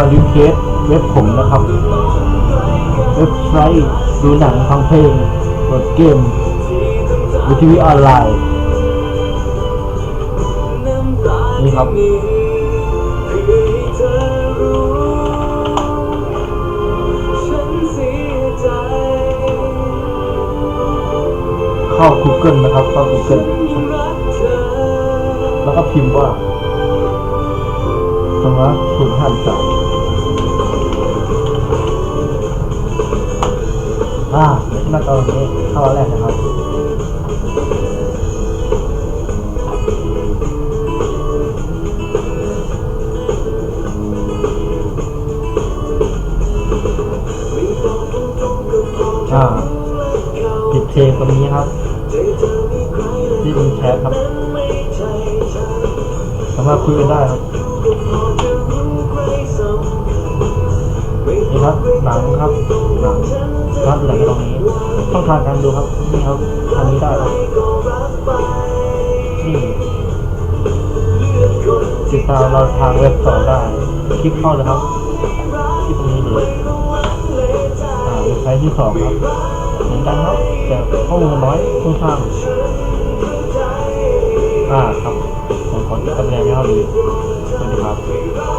มารีเควสเว็บผมนะครับเว็บไซต์ดูหนังฟังเพลงโหลดเกมดูทีวีออนไลน์ นี่ครับเข้า Google นะครับเข้า Google แล้วก็พิมพ์ว่าสมาร์ทศูนย์ห้าสาม อ่าเดี๋ยวหน้าตอนนี้เข้าแรกนะครับอ่าปิดเพลงตรงนี้ครับที่มีแชทครับ สามารถคุยกันได้ครับนี่ครับหนังครับหนัง ครับหนตรงนี้ช่องทางการดูครับนี่ครับอันนี้ได้ครับนี่ติดตามเราทางเว็บต่อได้คลิกเข้าเลยครับที่ตรงนี้เลยอ่าเว็บไซต์ที่สองครับเหมือนกันครับแต่ข้อมูลน้อยค่อนข้างอ่าครับผมขอจบการบรรยายเท่านี้สวัสดีครับ